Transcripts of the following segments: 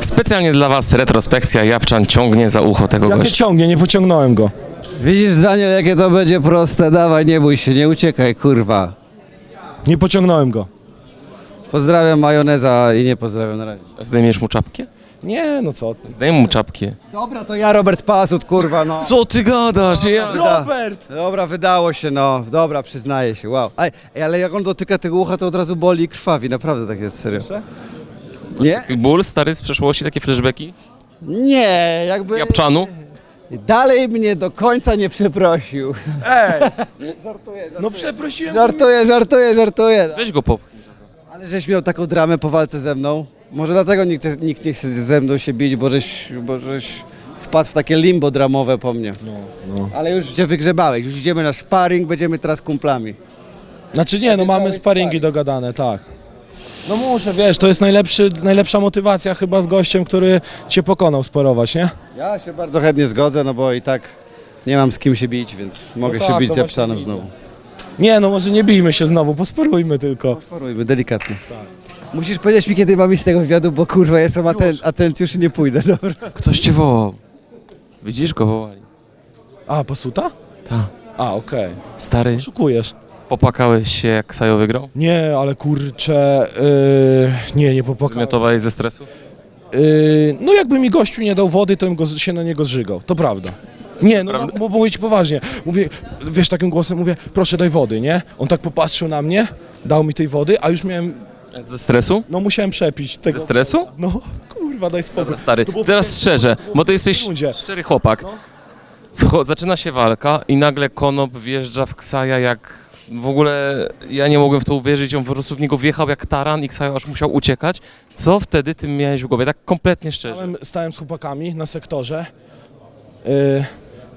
Specjalnie dla Was retrospekcja. Japczan ciągnie za ucho tego Jakie gościa. ciągnie, nie pociągnąłem go. Widzisz, Daniel, jakie to będzie proste. Dawaj, nie bój się, nie uciekaj, kurwa. Nie pociągnąłem go. Pozdrawiam majoneza i nie pozdrawiam na razie. Zdejmiesz mu czapkę? Nie, no co ty. Zdejm mu czapkę. Dobra, to ja Robert Pasut, kurwa, no. Co ty gadasz? Ja... Robert! Dobra, wydało się, no. Dobra, przyznaję się, wow. Ej, ej, ale jak on dotyka tego ucha, to od razu boli i krwawi, naprawdę tak jest, serio. Nie? Ból stary z przeszłości, takie flashbacki? Nie, jakby... Japczanu? Dalej mnie do końca nie przeprosił. Ej! Żartuję, No przeprosiłem. żartuję, żartuję, żartuję. Weź go pop. Ale żeś miał taką dramę po walce ze mną. Może dlatego nikt, nikt nie chce ze mną się bić, bo żeś, bo żeś wpadł w takie limbo dramowe po mnie. no. Ale już się wygrzebałeś, już idziemy na sparring, będziemy teraz kumplami. Znaczy nie, no mamy sparingi dogadane, tak. No muszę, wiesz, to jest najlepszy, najlepsza motywacja chyba z gościem, który cię pokonał sporować, nie? Ja się bardzo chętnie zgodzę, no bo i tak nie mam z kim się bić, więc mogę tak, się bić to z właśnie znowu. Nie, no może nie bijmy się znowu, posporujmy tylko. Porujmy, delikatnie. Musisz powiedzieć mi, kiedy mam iść z tego wywiadu, bo kurwa, jestem aten atencjusz i nie pójdę, dobra? Ktoś cię wołał. Widzisz go wołali? A, pasuta? Tak. A, okej. Stary, Szukujesz. Popłakałeś się jak Sajo wygrał? Nie, ale kurczę, yy, nie, nie popłakałem. Wymiotowałeś ze stresu? Yy, no jakby mi gościu nie dał wody, to bym go, się na niego zżygał, to prawda. Nie, no Prawda? bo mówię ci poważnie. Mówię, wiesz, takim głosem mówię, proszę daj wody, nie? On tak popatrzył na mnie, dał mi tej wody, a już miałem, Ze stresu? no musiałem przepić Ze tego. stresu? No, kurwa, daj spokój. Stary, To było w teraz pierwszej- szczerze, to było bo ty jesteś rundzie. szczery chłopak. Wcho- zaczyna się walka i nagle Konop wjeżdża w Ksaja jak... W ogóle ja nie mogłem w to uwierzyć, on po prostu w niego wjechał jak taran i Ksajo aż musiał uciekać. Co wtedy ty miałeś w głowie? Tak kompletnie szczerze. Stałem, stałem z chłopakami na sektorze, yy,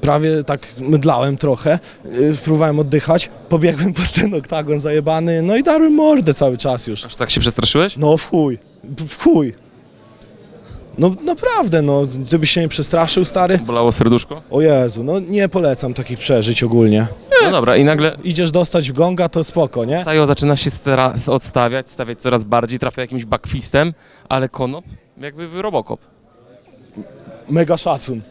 prawie tak mydlałem trochę, yy, próbowałem oddychać, pobiegłem pod ten oktagon zajebany, no i darłem mordę cały czas już. Aż tak się przestraszyłeś? No w chuj, w chuj. No naprawdę, no, gdybyś się nie przestraszył, stary. Bolało serduszko? O Jezu, no nie polecam takich przeżyć ogólnie. No dobra, i nagle Idziesz dostać w gonga, to spoko, nie? Sajo zaczyna się teraz odstawiać, stawiać coraz bardziej, trafia jakimś backfistem, ale Konop jakby Robocop. Mega szacun.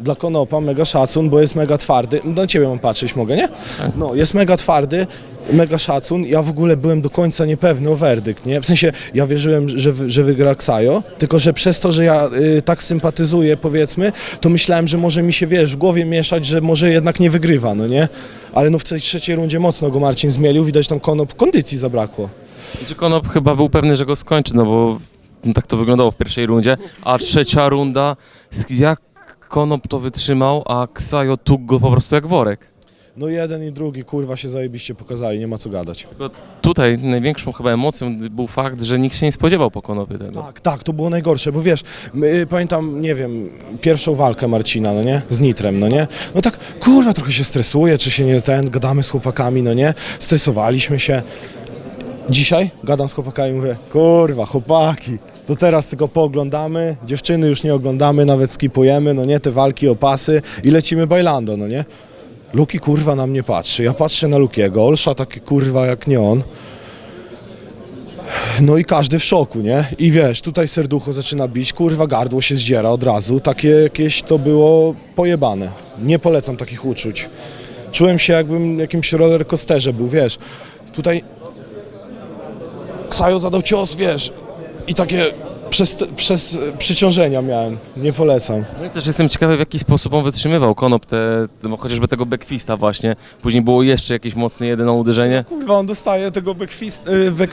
Dla Konopa mega szacun, bo jest mega twardy. Na ciebie mam patrzeć, mogę, nie? No, jest mega twardy, mega szacun. Ja w ogóle byłem do końca niepewny o werdykt, nie? W sensie, ja wierzyłem, że, wy- że wygra Ksajo, tylko że przez to, że ja y, tak sympatyzuję, powiedzmy, to myślałem, że może mi się, wiesz, w głowie mieszać, że może jednak nie wygrywa, no nie? Ale no w tej trzeciej rundzie mocno go Marcin zmielił, widać tam Konop kondycji zabrakło. Czy Konop chyba był pewny, że go skończy, no bo tak to wyglądało w pierwszej rundzie, a trzecia runda, jak Konop to wytrzymał, a Ksajo tuk go po prostu jak worek. No jeden i drugi, kurwa, się zajebiście pokazali, nie ma co gadać. Tylko tutaj największą chyba emocją był fakt, że nikt się nie spodziewał po Konopie tego. Tak, tak, to było najgorsze, bo wiesz, my, pamiętam, nie wiem, pierwszą walkę Marcina, no nie, z Nitrem, no nie, no tak, kurwa, trochę się stresuje, czy się nie ten, gadamy z chłopakami, no nie, stresowaliśmy się. Dzisiaj gadam z chłopakami, mówię, kurwa, chłopaki, to teraz tylko pooglądamy, dziewczyny już nie oglądamy, nawet skipujemy, no nie, te walki o pasy i lecimy bailando, no nie. Luki kurwa na mnie patrzy, ja patrzę na Lukiego, Olsza taki kurwa jak nie on. No i każdy w szoku, nie? I wiesz, tutaj serducho zaczyna bić, kurwa gardło się zdziera od razu. Takie jakieś to było pojebane. Nie polecam takich uczuć. Czułem się jakbym jakimś roller coasterze był, wiesz. Tutaj Ksajo zadał cios, wiesz. いたけ przez, przez przyciążenia miałem. Nie polecam. No i też jestem ciekawy, w jaki sposób on wytrzymywał Konop, te, te, chociażby tego backfista właśnie. Później było jeszcze jakieś mocne jedyne uderzenie. Kurwa, on dostaje tego backfist... y, Back...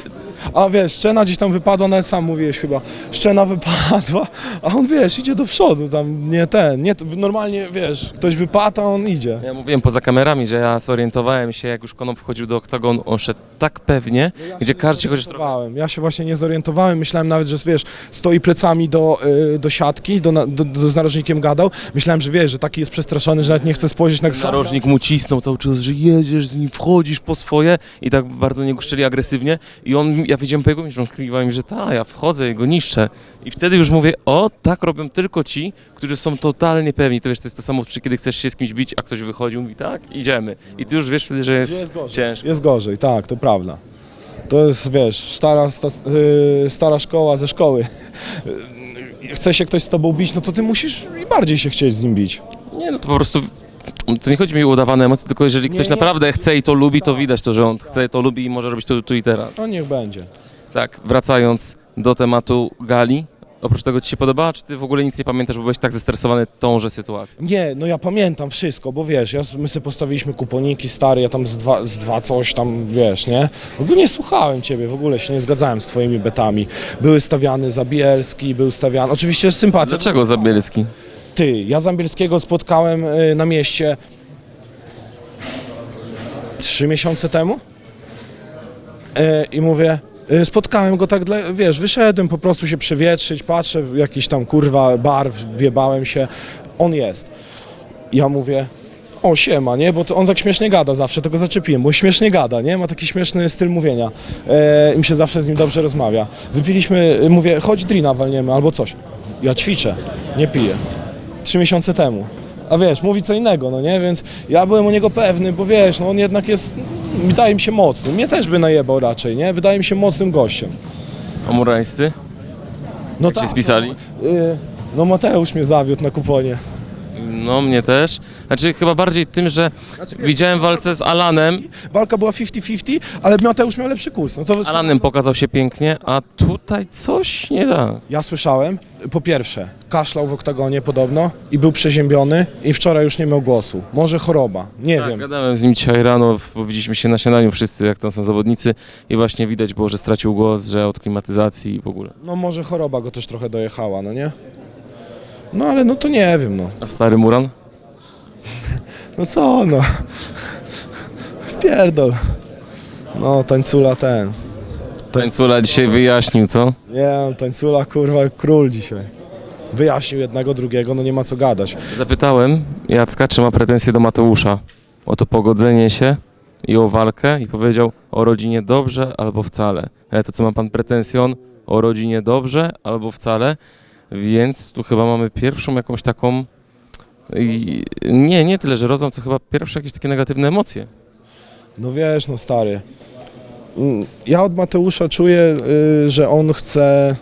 A wiesz, szczena gdzieś tam wypadła, nawet sam mówiłeś chyba. Szczena wypadła, a on wiesz, idzie do przodu, tam nie ten, nie, normalnie wiesz, ktoś wypada, on idzie. Ja mówiłem poza kamerami, że ja zorientowałem się, jak już Konop wchodził do oktagonu, on szedł tak pewnie, gdzie każdy się chociaż trochę... Ja się właśnie nie zorientowałem, myślałem nawet, że wiesz, stoi plecami do, y, do siatki, do, do, do, z narożnikiem gadał. Myślałem, że wiesz, że taki jest przestraszony, że nawet nie chce spojrzeć na Ksana. Narożnik mu cisnął cały czas, że jedziesz z nim, wchodzisz po swoje i tak bardzo niego szczeli agresywnie i on, ja widziałem po jego mistrzu, on kliwał mi, że ta, ja wchodzę i go niszczę i wtedy już mówię, o, tak robią tylko ci, którzy są totalnie pewni, to wiesz, to jest to samo, kiedy chcesz się z kimś bić, a ktoś wychodzi, mówi, tak, idziemy i ty już wiesz wtedy, że jest, Jest gorzej. ciężko. Jest gorzej, tak, to prawda. To jest, wiesz, stara, sta, y, stara szkoła ze szkoły. chce się ktoś z tobą bić, no to ty musisz i bardziej się chcieć z nim bić. Nie, no to po prostu... To nie chodzi mi o udawane emocje, tylko jeżeli ktoś nie. Naprawdę chce i to lubi, to widać to, że on chce, to lubi i może robić to tu i teraz. No niech będzie. Tak, wracając do tematu gali, oprócz tego ci się podobała, czy ty w ogóle nic nie pamiętasz, bo byłeś tak zestresowany tąże sytuacją? Nie, no ja pamiętam wszystko, bo wiesz, ja, my sobie postawiliśmy kuponiki stare, ja tam z dwa, z dwa coś tam, wiesz, nie? W ogóle nie słuchałem ciebie, w ogóle się nie zgadzałem z twoimi betami. Były stawiany Zabielski, był stawiany, oczywiście z sympatią. Dlaczego Zabielski? Ty, ja Zambielskiego spotkałem y, na mieście trzy miesiące temu Y, i mówię, spotkałem go tak, dla, wiesz, wyszedłem po prostu się przewietrzyć, patrzę, jakiś tam kurwa bar, wjebałem się, on jest. Ja mówię, o siema, nie, bo on tak śmiesznie gada zawsze, tego zaczepiłem, bo śmiesznie gada, nie, ma taki śmieszny styl mówienia e, i mi się zawsze z nim dobrze rozmawia. Wypiliśmy, y, mówię, chodź drina walniemy albo coś. Ja ćwiczę, nie piję. Trzy miesiące temu. A wiesz, mówi co innego, no nie, więc ja byłem o niego pewny, bo wiesz, no on jednak jest, wydaje mi się mocny, mnie też by najebał raczej, nie, wydaje mi się mocnym gościem. A murańscy? No Jak się spisali? y, no Mateusz mnie zawiódł na kuponie. No, mnie też. Znaczy chyba bardziej tym, że widziałem walce z Alanem. Walka była 50-50, ale Mateusz miał lepszy kurs. No to Alanem pokazał się pięknie, a tutaj coś nie da. Ja słyszałem, po pierwsze, kaszlał w oktagonie podobno i był przeziębiony i wczoraj już nie miał głosu. Może choroba, nie Tak, wiem. gadałem z nim dzisiaj rano, bo widzieliśmy się na śniadaniu wszyscy, jak tam są zawodnicy i właśnie widać było, że stracił głos, że od klimatyzacji i w ogóle. No może choroba go też trochę dojechała, no nie? No ale no to nie wiem, no. A stary Muran? No co, no. Wpierdol. No, tańcula ten. Tańcula dzisiaj wyjaśnił, co? Nie, no, tańcula kurwa król dzisiaj. Wyjaśnił jednego, drugiego, no nie ma co gadać. Zapytałem Jacka, czy ma pretensje do Mateusza o to pogodzenie się i o walkę i powiedział o rodzinie dobrze albo wcale. Ale to co ma pan pretensje on? O rodzinie dobrze albo wcale, więc tu chyba mamy pierwszą jakąś taką nie, nie tyle, że rozum, co chyba pierwsze jakieś takie negatywne emocje. No wiesz, no stary. Mm, Ja od Mateusza czuję, y, że on chce.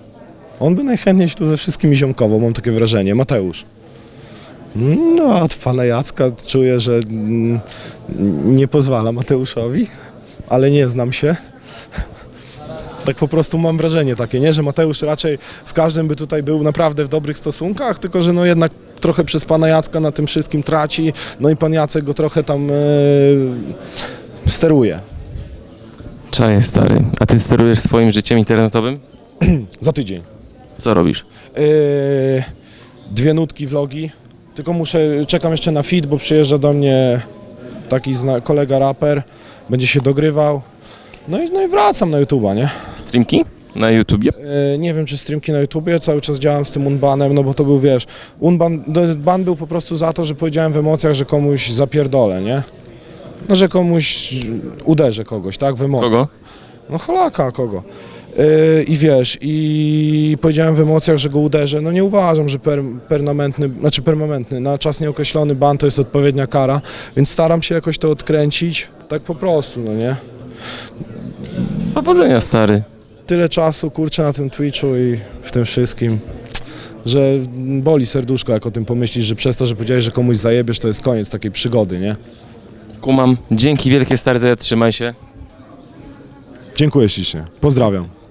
On by najchętniej się tu ze wszystkimi ziomkował, mam takie wrażenie. Mateusz. No, a od pana Jacka czuję, że mm, nie pozwala Mateuszowi, ale nie znam się. Tak po prostu mam wrażenie takie, nie? Że Mateusz raczej z każdym by tutaj był naprawdę w dobrych stosunkach, tylko że no jednak trochę przez pana Jacka na tym wszystkim traci, no i pan Jacek go trochę tam e, steruje. Czaję, stary. A ty sterujesz swoim życiem internetowym? Za tydzień. Co robisz? Yy, dwie nutki vlogi, tylko muszę, czekam jeszcze na fit, bo przyjeżdża do mnie taki kolega raper, będzie się dogrywał. No i, no i wracam na YouTube'a, nie? Streamki? Na YouTubie? Yy, nie wiem, czy streamki na YouTubie, cały czas działam z tym unbanem, no bo to był, wiesz, unban ban był po prostu za to, że powiedziałem w emocjach, że komuś zapierdolę, nie? No, że komuś uderzę kogoś, tak? W emocjach. Kogo? No Holaka kogo. Yy, I wiesz, i powiedziałem w emocjach, że go uderzę. No nie uważam, że per, permanentny, znaczy permanentny, na czas nieokreślony ban to jest odpowiednia kara, więc staram się jakoś to odkręcić, tak po prostu, no nie? Powodzenia, stary. Tyle czasu, kurczę, na tym Twitchu i w tym wszystkim, że boli serduszko, jak o tym pomyślisz, że przez to, że powiedziałeś, że komuś zajebiesz, to jest koniec takiej przygody, nie? Kumam. Dzięki wielkie, stary, za trzymaj się. Dziękuję ślicznie. Pozdrawiam.